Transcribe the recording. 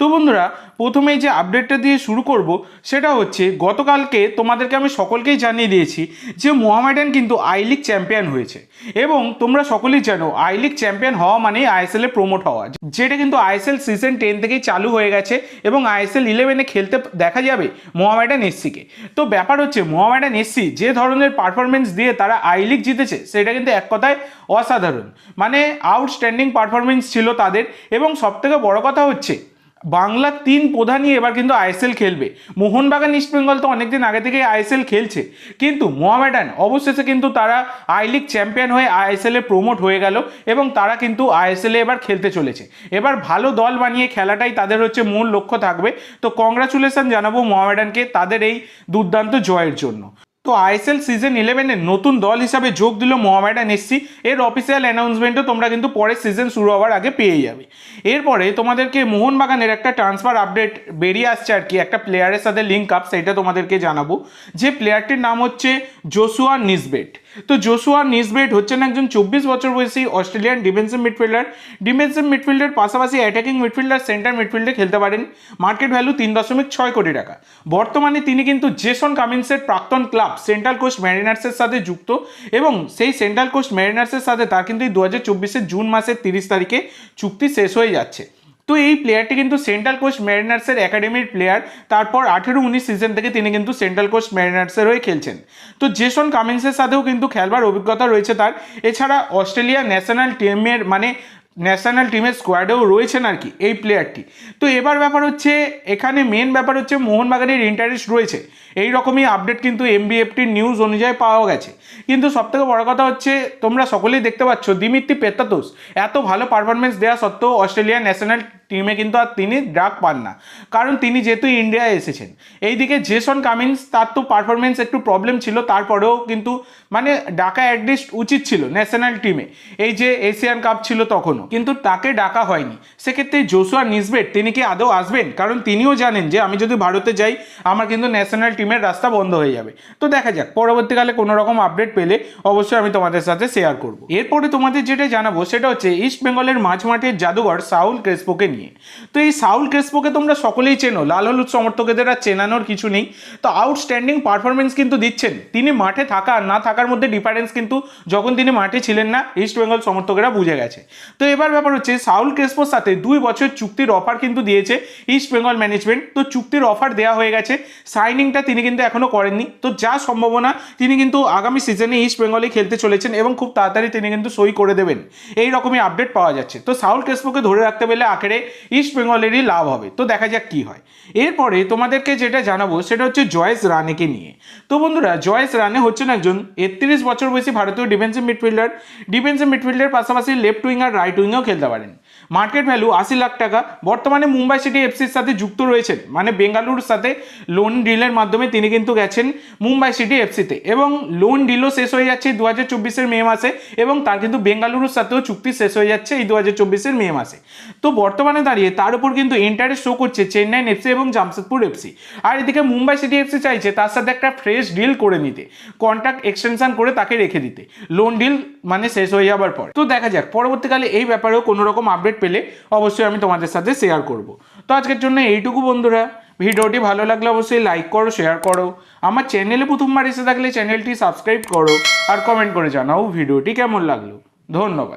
তো বন্ধুরা, প্রথমেই যে আপডেটটা দিয়ে শুরু করব, সেটা হচ্ছে গতকালকে তোমাদেরকে আমি সকলকেই জানিয়ে দিয়েছি যে মোহামেডান কিন্তু আই লিগ চ্যাম্পিয়ন হয়েছে। এবং তোমরা সকলেই জানো আই লিগ চ্যাম্পিয়ন হওয়া মানেই আইএসএল এ প্রমোট হওয়া। যেটা কিন্তু আইএসএল সিজন টেন থেকেই চালু হয়ে গেছে এবং আইএসএল ইলেভেনে খেলতে দেখা যাবে মোহামেডান এসসিকে। তো ব্যাপার হচ্ছে মোহামেডান এসসি যে ধরনের পারফরমেন্স দিয়ে তারা আই লিগ জিতেছে, সেটা কিন্তু এক কথায় অসাধারণ। মানে আউটস্ট্যান্ডিং পারফরমেন্স ছিল তাদের। এবং সবথেকে বড় কথা হচ্ছে বাংলার তিন প্রধানই এবার কিন্তু আইএসএল খেলবে। মোহনবাগান ইস্টবেঙ্গল তো অনেকদিন আগে থেকেই আইএসএল খেলছে। কিন্তু মোহামেডান, অবশেষে কিন্তু তারা আই লিগ চ্যাম্পিয়ন হয়ে আইএসএল প্রমোট হয়ে গেল এবং তারা কিন্তু আইএসএল এবার খেলতে চলেছে। এবার ভালো দল বানিয়ে খেলাটাই তাদের হচ্ছে মূল লক্ষ্য থাকবে। তো কংগ্রাচুলেশন জানাব মোহামেডানকে তাদের এই দুর্দান্ত জয়ের জন্য। তো আইএসএল সিজন ইলেভেনে নতুন দল হিসাবে যোগ দিল মোহামেডান এসসি এর অফিসিয়াল অ্যানাউন্সমেন্টও তোমরা কিন্তু পরের সিজন শুরু হওয়ার আগে পেয়ে যাবে। এরপরে তোমাদেরকে মোহনবাগানের একটা ট্রান্সফার আপডেট বেরিয়ে আসছে আর কি, একটা প্লেয়ারের সাথে লিঙ্ক আপ সেটা তোমাদেরকে জানাব। যে প্লেয়ারটির নাম হচ্ছে জোসুয়া নিসবেট তো জোসুয়া নিসবেট হচ্ছেন একজন চব্বিশ বছর বয়সী অস্ট্রেলিয়ান ডিফেন্সিভ মিডফিল্ডার ডিফেন্সিভ মিডফিল্ডের পাশাপাশি অ্যাটাকিং মিডফিল্ডার সেন্টার মিডফিল্ডে খেলতে পারেন। মার্কেট ভ্যালু তিন দশমিক ছয় কোটি টাকা। বর্তমানে তিনি কিন্তু জেসন কামিন্সের প্রাক্তন ক্লাব সেন্ট্রাল কোস্ট ম্যারিনার্সের সাথে যুক্ত এবং সেই সেন্ট্রাল কোস্ট ম্যারিনার্সের সাথে তার কিন্তু দু হাজার চব্বিশের জুন মাসের তিরিশ তারিখে চুক্তি শেষ হয়ে যাচ্ছে। তো এই প্লেয়ারটি কিন্তু সেন্ট্রাল কোস্ট ম্যারিনার্সের একাডেমির প্লেয়ার তারপর আঠেরো উনিশ সিজন থেকে তিনি কিন্তু সেন্ট্রাল কোস্ট ম্যারিনার্সের হয়ে খেলছেন। তো জেসন কামিন্সের সাথেও কিন্তু খেলবার অভিজ্ঞতা রয়েছে তার। এছাড়া অস্ট্রেলিয়া ন্যাশনাল টিমের মানে ন্যাশনাল টিমের স্কোয়াডেও রয়েছেন আর কি এই প্লেয়ারটি তো এবার ব্যাপার হচ্ছে, এখানে মেন ব্যাপার হচ্ছে মোহনবাগানের ইন্টারেস্ট রয়েছে। এই রকমই আপডেট কিন্তু এমবিএফটির নিউজ অনুযায়ী পাওয়া গেছে। কিন্তু সবথেকে বড় কথা হচ্ছে, তোমরা সকলেই দেখতে পাচ্ছ দিমিত্রি পেত্তাতোস এত ভালো পারফরমেন্স দেওয়া সত্ত্বেও অস্ট্রেলিয়া ন্যাশনাল টিমে কিন্তু আর তিনি ডাক পান না। কারণ তিনি যেহেতু ইন্ডিয়ায় এসেছেন। এইদিকে জেসন কামিন্স, তার তো পারফরমেন্স একটু প্রবলেম ছিল, তারপরেও কিন্তু মানে ডাকা অ্যাটলিস্ট উচিত ছিল ন্যাশনাল টিমে এই যে এশিয়ান কাপ ছিল তখনও, কিন্তু তাকে ডাকা হয়নি। সেক্ষেত্রে জোসুয়া নিসবেট, তিনি কি আদৌ আসবেন? কারণ তিনিও জানেন যে আমি যদি ভারতে যাই, আমার কিন্তু ন্যাশনাল টিমের রাস্তা বন্ধ হয়ে যাবে। তো দেখা যাক, পরবর্তীকালে কোনো রকম আপডেট পেলে অবশ্যই আমি তোমাদের সাথে শেয়ার করব। এরপরে তোমাদের যেটা জানাব, সেটা হচ্ছে ইস্ট বেঙ্গলের মাঝ মাঠের জাদুঘর সাউল ক্রেসপোকে নিয়ে। তো এই সাউল ক্রেসপোকে তোমরা সকলেই চেনো। লাল হলুদ সমর্থকদের আর চেনানোর কিছু নেই। তো আউটস্ট্যান্ডিং পারফরমেন্স কিন্তু দিচ্ছেন। তিনি মাঠে থাকা আর না থাকার মধ্যে ডিফারেন্স কিন্তু যখন তিনি মাঠে ছিলেন না ইস্ট বেঙ্গল সমর্থকেরা বুঝে গেছে। তো এবার ব্যাপার হচ্ছে, সাউল ক্রেসপোর সাথে দুই বছর চুক্তির অফার কিন্তু দিয়েছে ইস্ট বেঙ্গল ম্যানেজমেন্ট তো চুক্তির অফার দেওয়া হয়ে গেছে। সাইনিংটা তিনি কিন্তু এখনও করেননি। তো যা সম্ভাবনা, তিনি কিন্তু আগামী সিজনে ইস্ট বেঙ্গলে খেলতে চলেছেন এবং খুব তাড়াতাড়ি তিনি কিন্তু সই করে দেবেন। এই রকমই আপডেট পাওয়া যাচ্ছে। তো সাউল ক্রেসপোকে ধরে রাখতে পেলে আখেরে ইস্ট বেঙ্গলেরই লাভ হবে। তো দেখা যাক কি হয়। এরপরে তোমাদেরকে যেটা জানাব, সেটা হচ্ছে জয়েস রানেকে নিয়ে। তো বন্ধুরা জয়েস রানে হচ্ছেন একজন একত্রিশ বছর বয়সী ভারতীয় ডিফেন্সিভ মিডফিল্ডার ডিফেন্সিভ মিডফিল্ডের পাশাপাশি লেফট উইং আর রাইট উইংও খেলতে পারেন। মার্কেট ভ্যালু আশি লাখ টাকা। বর্তমানে মুম্বাই সিটি এফসির সাথে যুক্ত রয়েছেন। মানে বেঙ্গালুরুর সাথে লোন ডিলের মাধ্যমে তিনি কিন্তু গেছেন মুম্বাই সিটি এফসিতে এবং লোন ডিলও শেষ হয়ে যাচ্ছে দু হাজার চব্বিশের মে মাসে এবং তার কিন্তু বেঙ্গালুরুর সাথেও চুক্তি শেষ হয়ে যাচ্ছে এই দু হাজার চব্বিশের মে মাসে। তো বর্তমানে দাঁড়িয়ে তার উপর কিন্তু ইন্টারেস্ট শো করছে চেন্নাইন এফসি এবং জামশেদপুর এফসি আর এদিকে মুম্বাই সিটি এফসি চাইছে তার সাথে একটা ফ্রেশ ডিল করে নিতে কন্ট্রাক্ট এক্সটেনশন করে তাকে রেখে দিতে। লোন ডিল মানে শেষ হয়ে যাবার পর। তো দেখা যাক, পরবর্তীকালে এই ব্যাপারেও কোনো রকম আপডেট পেলে অবশ্যই আমি তোমাদের সাথে শেয়ার করব। তো আজকের জন্য এইটুকু বন্ধুরা। ভিডিওটি ভালো লাগলে অবশ্যই লাইক করো শেয়ার করো। আমার চ্যানেলে প্রথমবার এসে থাকলে চ্যানেলটি সাবস্ক্রাইব করো আর কমেন্ট করে জানাও ভিডিওটি কেমন লাগল। ধন্যবাদ।